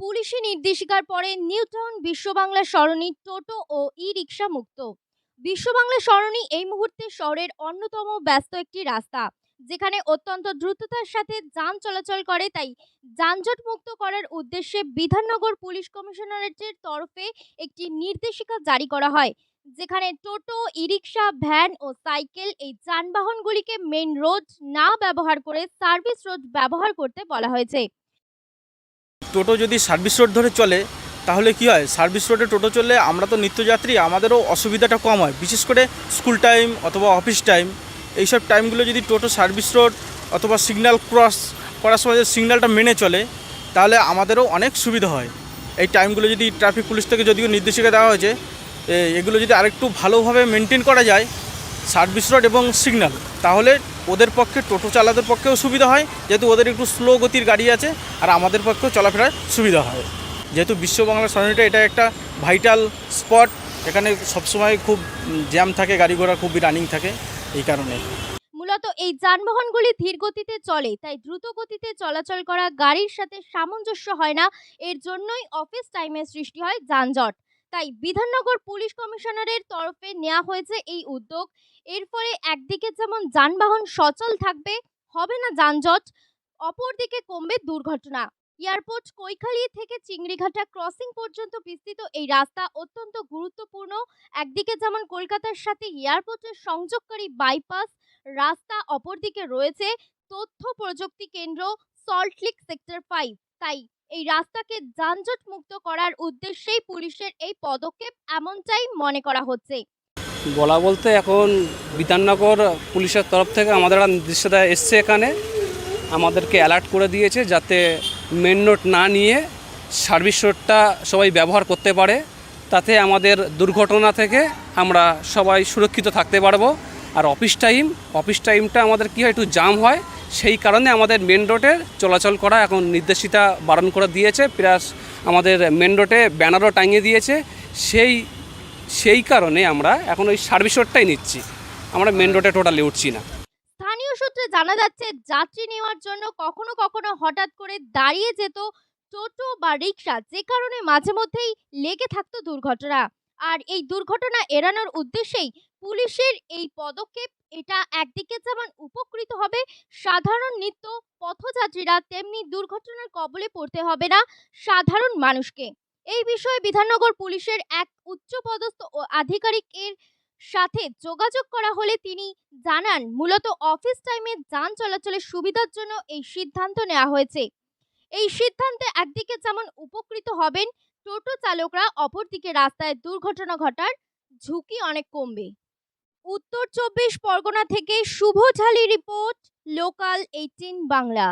পুলিশি নির্দেশিকার পরে নিউটাউন বিশ্ববাংলা সরণি টোটো ও ই রিক্সা মুক্ত। বিশ্ববাংলা সরণি এই মুহূর্তে শহরের অন্যতম ব্যস্ত একটি রাস্তা, যেখানে অত্যন্ত দ্রুততার সাথে যান চলাচল করে, তাই যানজট মুক্ত করার উদ্দেশ্যে বিধাননগর পুলিশ কমিশনারেটের তরফে একটি নির্দেশিকা জারি করা হয়, যেখানে টোটো ই রিক্সা ভ্যান ও সাইকেল এই যানবাহনগুলিকে মেইন রোড না ব্যবহার করে সার্ভিস রোড ব্যবহার করতে বলা হয়েছে। টোটো যদি সার্ভিস রোড ধরে চলে, তাহলে কি হয়? সার্ভিস রোডে টোটো চললে আমরা তো নিত্যযাত্রী, আমাদেরও অসুবিধাটা কম হয়। বিশেষ করে স্কুল টাইম অথবা অফিস টাইম, এইসব টাইমগুলো যদি টোটো সার্ভিস রোড অথবা সিগন্যাল ক্রস করার সময় যে সিগন্যালটা মেনে চলে, তাহলে আমাদেরও অনেক সুবিধা হয়। এই টাইমগুলো যদি ট্রাফিক পুলিশ থেকে যদিও নির্দেশিকা দেওয়া হয়েছে এগুলো যদি আরেকটু ভালোভাবে মেনটেন করা যায় সার্ভিস রোড এবং সিগন্যাল। তাহলে ওদের পক্ষে টোটো চালাদের পক্ষেও সুবিধা হয়, যেহেতু ওদের একটু স্লো গতির গাড়ি আছে, আর আমাদের পক্ষেও চলাফেরার সুবিধা হয়। যেহেতু বিশ্ব বাংলা সরণিটা এটা একটা ভাইটাল স্পট, এখানে সবসময় খুব জ্যাম থাকে, গাড়ি ঘোড়া খুবই রানিং থাকে, এই কারণে। মূলত এই যানবাহনগুলি ধীর গতিতে চলে, তাই দ্রুত গতিতে চলাচল করা গাড়ির সাথে সামঞ্জস্য হয় না, এর জন্যই অফিস টাইমের সৃষ্টি হয় যানজট। তাই বিধাননগর পুলিশ কমিশনারের তরফে নেওয়া হয়েছে এই উদ্যোগ। এর ফলে একদিকে যেমন যানবাহন সচল থাকবে, হবে না যানজট, অপরদিকে কমবে দুর্ঘটনা। এয়ারপোর্ট কৈখালি থেকে চিংড়িঘাটা ক্রসিং পর্যন্ত বিস্তৃত এই রাস্তা অত্যন্ত গুরুত্বপূর্ণ। একদিকে যেমন কলকাতার সাথে এয়ারপোর্টের সংযোগকারী বাইপাস রাস্তা অপরদিকে রয়েছে তথ্য প্রযুক্তি কেন্দ্র সল্টলেক সেক্টর ফাইভ। তাই এই রাস্তাকে যানজট মুক্ত করার উদ্দেশ্যেই পুলিশের এই পদক্ষেপ এমনটাই মনে করা হচ্ছে। বলা বলতে এখন বিধাননগর পুলিশের তরফ থেকে আমাদের একটা নির্দেশিকা এসছে এখানে। আমাদেরকে অ্যালার্ট করে দিয়েছে যাতে মেন রোড না নিয়ে সার্ভিস রোডটা সবাই ব্যবহার করতে পারে। তাতে আমাদের দুর্ঘটনা থেকে আমরা সবাই সুরক্ষিত থাকতে পারব। আর অফিস টাইম অফিস টাইমটা আমাদের কী হয়, একটু জাম হয়। সেই কারণে আমাদের মেন রোডে চলাচল করা এখন নির্দেশিতা বারণ করে দিয়েছে। প্লাস আমাদের মেন রোডে ব্যানারও টাঙিয়ে দিয়েছে। সেই সেই কারণে আমরা এখন ওই সার্ভিস রোডটাই নিচ্ছি। আমরা মেন রোডে টোটালি উঠছি না। স্থানীয় সূত্রে জানা যাচ্ছে, যাত্রী নেওয়ার জন্য কখনো কখনো হঠাৎ করে দাঁড়িয়ে যেত টোটো বা রিক্সা যে কারণে মাঝে মধ্যেই লেগে থাকতো দুর্ঘটনা। আর এই দুর্ঘটনা এড়ানোর উদ্দেশ্যেই পুলিশের এই পদক্ষেপ, এটা একদিকে যেমন উপকৃত হবে, সাধারণ নিত্য পথযাত্রীরা, তেমনি দুর্ঘটনার কবলে পড়তে হবে না সাধারণ মানুষকে। এই বিষয়ে বিধাননগর পুলিশের এক উচ্চপদস্থ আধিকারিকের সাথে যোগাযোগ করা হলে তিনি জানান, মূলত অফিস টাইমে যান চলাচলের সুবিধার জন্য এই সিদ্ধান্ত নেওয়া হয়েছে। এই সিদ্ধান্তে একদিকে যেমন উপকৃত হবেন টোটো চালকরা অপরদিকে রাস্তায় দুর্ঘটনা ঘটার ঝুঁকি অনেক কমবে। উত্তর চব্বিশ পরগনা থেকে Shubho Jhali report, local eighteen Bangla.